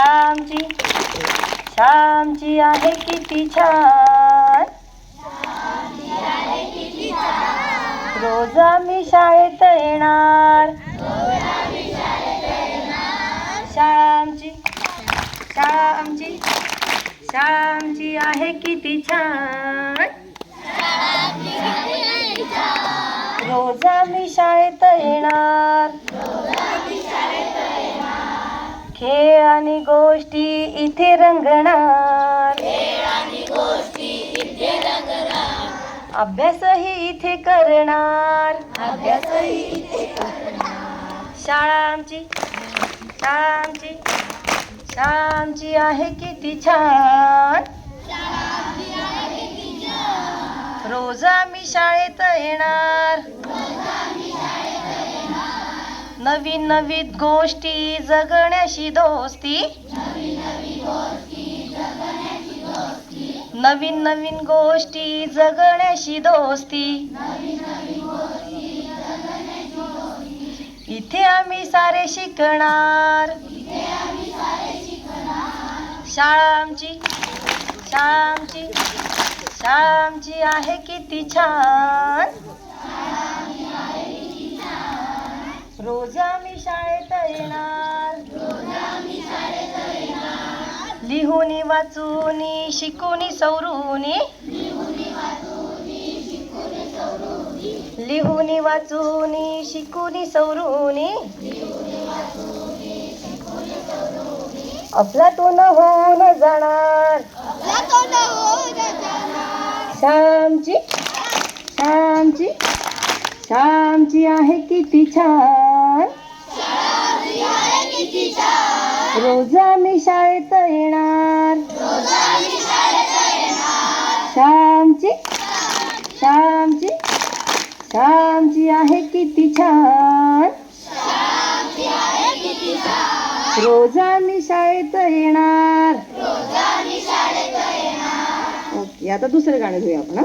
श्यामजी श्यामजी आहे किती छान. रोज आम्ही शाळेत येणार. श्यामजी श्यामजी श्यामजी आहे किती छान. रोज आम्ही शाळेत येणार. खेळ आणि गोष्टी इथे रंगणार. अभ्यासही इथे करणार. अभ्यासही शाळा आमची शाळा आमची शाळा आमची आहे किती छान. रोज आम्ही शाळेत येणार. नवीन नवीन गोष्टी जगण्याशी दोस्ती. नवीन नवीन गोष्टी जगण्याशी दोस्ती. इथे आम्ही सारे शिकणार. शाळा आमची शाळा आमची शाळा आमची आहे किती छान. लिहूनी वाचूनी शिकूनी सवरूनी. लिहूनी वाचूनी शिकूनी सवरूनी. अफलातून होऊन जाणार. श्यामची श्यामची श्यामची आहे किती छान. रोज आम्ही शाळेत येणार. श्यामची श्यामची श्यामची आहे किती छान. रोज आम्ही शाळेत येणार. ओके आता दुसरं गाणं घेऊया आपण हा?